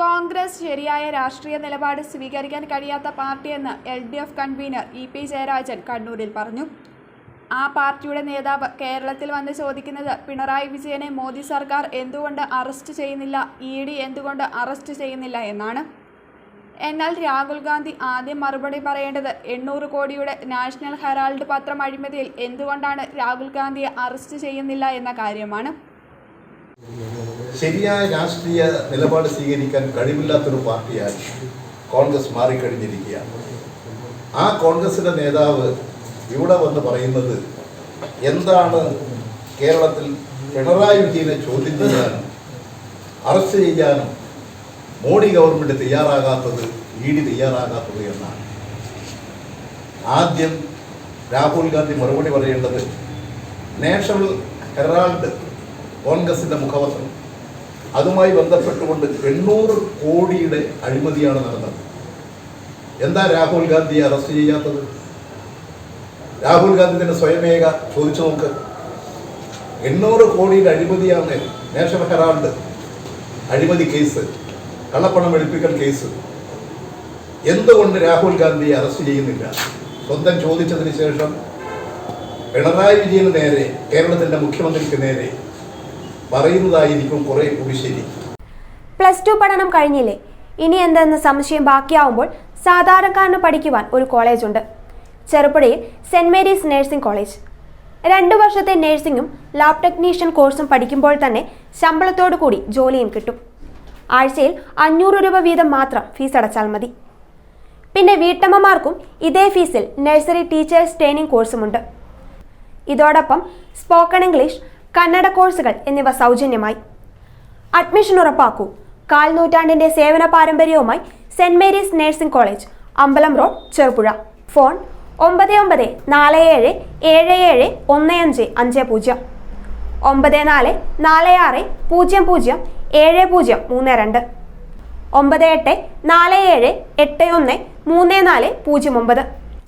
കോൺഗ്രസ് ശരിയായ രാഷ്ട്രീയ നിലപാട് സ്വീകരിക്കാൻ കഴിയാത്ത പാർട്ടിയെന്ന് L D F convener E P Jayarajan കണ്ണൂരിൽ പറഞ്ഞു. ആ പാർട്ടിയുടെ നേതാവ് കേരളത്തിൽ വന്ന് ചോദിക്കുന്നത് പിണറായി വിജയനെ മോദി സർക്കാർ എന്തുകൊണ്ട് അറസ്റ്റ് ചെയ്യുന്നില്ല ഇ ഡി എന്തുകൊണ്ട് അറസ്റ്റ് ചെയ്യുന്നില്ല എന്നാണ്. എന്നാൽ രാഹുൽ ഗാന്ധി ആദ്യം മറുപടി പറയേണ്ടത് എണ്ണൂറ് കോടിയുടെ നാഷണൽ ഹെറാൾഡ് പത്രം അഴിമതിയിൽ എന്തുകൊണ്ടാണ് രാഹുൽ ഗാന്ധിയെ അറസ്റ്റ് ചെയ്യുന്നില്ല എന്ന കാര്യമാണ്. ശരിയായ രാഷ്ട്രീയ നിലപാട് സ്വീകരിക്കാൻ കഴിവില്ലാത്തൊരു പാർട്ടിയായി കോൺഗ്രസ് മാറിക്കഴിഞ്ഞിരിക്കുകയാണ്. ആ കോൺഗ്രസിന്റെ നേതാവ് ഇവിടെ വന്ന് പറയുന്നത് എന്താണ് കേരളത്തിൽ പിണറായി വിജയനെ ചോദ്യം ചെയ്യാനും അറസ്റ്റ് ചെയ്യാനും മോഡി ഗവൺമെന്റ് തയ്യാറാകാത്തത് ഇ ഡി തയ്യാറാകാത്തത് എന്നാണ്. ആദ്യം രാഹുൽ ഗാന്ധി മറുപടി പറയേണ്ടത് നാഷണൽ ഹെറാൾഡ് കോൺഗ്രസിന്റെ മുഖപത്രം അതുമായി ബന്ധപ്പെട്ടുകൊണ്ട് എണ്ണൂറ് കോടിയുടെ അഴിമതിയാണ് നടന്നത്. എന്താ രാഹുൽ ഗാന്ധിയെ അറസ്റ്റ് ചെയ്യാത്തത്? രാഹുൽ ഗാന്ധി തന്നെ സ്വയമേക ചോദിച്ചു നോക്ക്. എണ്ണൂറ് കോടിയുടെ അഴിമതിയാണ് നാഷണൽ ഹെറാൾഡ് അഴിമതി കേസ് കള്ളപ്പണം വെളുപ്പിക്കൽ കേസ്. എന്തുകൊണ്ട് രാഹുൽ ഗാന്ധിയെ അറസ്റ്റ് ചെയ്യുന്നില്ല? സ്വന്തം ചോദിച്ചതിന് ശേഷം പിണറായി വിജയന് നേരെ കേരളത്തിന്റെ മുഖ്യമന്ത്രിക്ക് നേരെ പറയുന്നതായിരിക്കും കുറെ കൂടി ശരി. പ്ലസ് ടു പഠനം കഴിഞ്ഞില്ലേ? ഇനി എന്തെന്ന് സംശയം ബാക്കിയാവുമ്പോൾ സാധാരണക്കാരന് പഠിക്കുവാൻ ഒരു കോളേജുണ്ട്. ചെറുപ്പുഴയിൽ സെന്റ് മേരീസ് നഴ്സിംഗ് കോളേജ്. രണ്ടു വർഷത്തെ നഴ്സിംഗും ലാബ് ടെക്നീഷ്യൻ കോഴ്സും പഠിക്കുമ്പോൾ തന്നെ ശമ്പളത്തോടു കൂടി ജോലിയും കിട്ടും. ആഴ്ചയിൽ അഞ്ഞൂറ് രൂപ വീതം മാത്രം ഫീസ് അടച്ചാൽ മതി. പിന്നെ വീട്ടമ്മമാർക്കും ഇതേ ഫീസിൽ നഴ്സറി ടീച്ചേഴ്സ് ട്രെയിനിങ് കോഴ്സുമുണ്ട്. ഇതോടൊപ്പം സ്പോക്കൺ ഇംഗ്ലീഷ് കന്നഡ കോഴ്സുകൾ എന്നിവ സൗജന്യമായി. അഡ്മിഷൻ ഉറപ്പാക്കൂ. കാൽ നൂറ്റാണ്ടിന്റെ സേവന പാരമ്പര്യവുമായി saint Mary's nursing college Ambalam road Cherupuzha. Phone ഒമ്പത് ഒമ്പത് നാല് ഏഴ് ഏഴ് ഏഴ് ഒന്ന് അഞ്ച് അഞ്ച് പൂജ്യം. ഒമ്പത് നാല് നാല് ആറ് പൂജ്യം പൂജ്യം ഏഴ് പൂജ്യം മൂന്ന് രണ്ട്. ഒമ്പത് എട്ട് നാല് ഏഴ് എട്ട് ഒന്ന് മൂന്ന് നാല് പൂജ്യം ഒമ്പത്.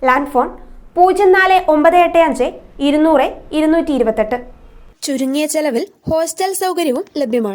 ലാൻഡ് ഫോൺ പൂജ്യം നാല് ഒമ്പത് എട്ട് അഞ്ച് ഇരുന്നൂറ് ഇരുന്നൂറ്റി ഇരുപത്തെട്ട്. ചുരുങ്ങിയ ചെലവിൽ ഹോസ്റ്റൽ സൗകര്യവും ലഭ്യമാണ്.